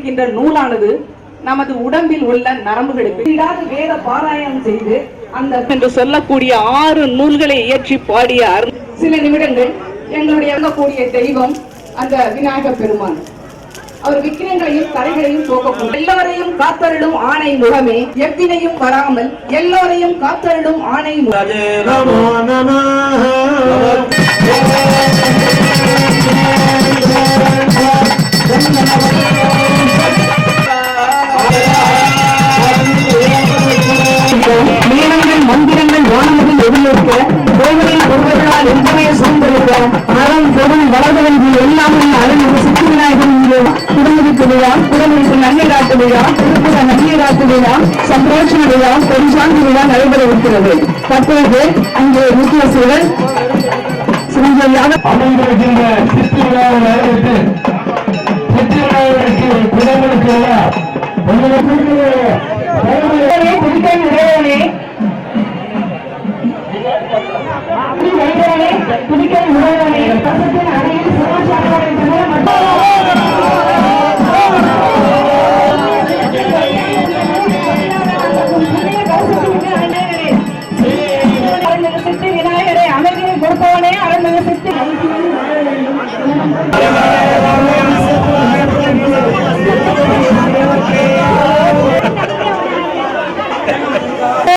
இருக்கின்ற நூலானது நமது உடம்பில் உள்ள நரம்புகளுக்கு வேத பாராயணம் செய்து அந்த என்று சொல்லக்கூடிய ஆறு நூல்களை இயற்றி பாடிய சில நிமிடங்கள் எங்களுடைய கூடிய தெய்வம் அந்த விநாயக பெருமான். அவர் விக்கிரங்களையும் தடைகளையும் போக்கக்கூடும். எல்லோரையும் காத்தருளும் ஆணை முகமே எவ்வினையும் வராமல் எல்லோரையும் காத்தருளும் ஆணை முகமே. எதிர்க்க கோவிலில் ஒருவர்களால் எந்தமைய சூழ்ந்திருக்க அறம் பொருள் வளர்ந்து எல்லாம் அருள் சித்தி விநாயகர் இங்கு குடும்பத்து விழா குடும்பத்து நன்மை காட்டு விழா திருப்புற நன்மை காட்டு விழா சந்தோஷ விழா பெருசாந்தி விழா நடைபெறவிருக்கிறது தற்போது அங்கே முக்கிய சூழல் சிவஞ்சொல்லியாக அமைந்திருக்கின்ற சித்தி விழாவில் அறிவித்து சித்தி விழாவிற்கு குடங்களுக்கு உங்களுக்கு புதுக்கேரி உடனடி பக்கத்தில் அணையில் சுகாச்சாரம் விநாயகரை அமைதியை கொடுப்பவனே அறநிலை சித்தி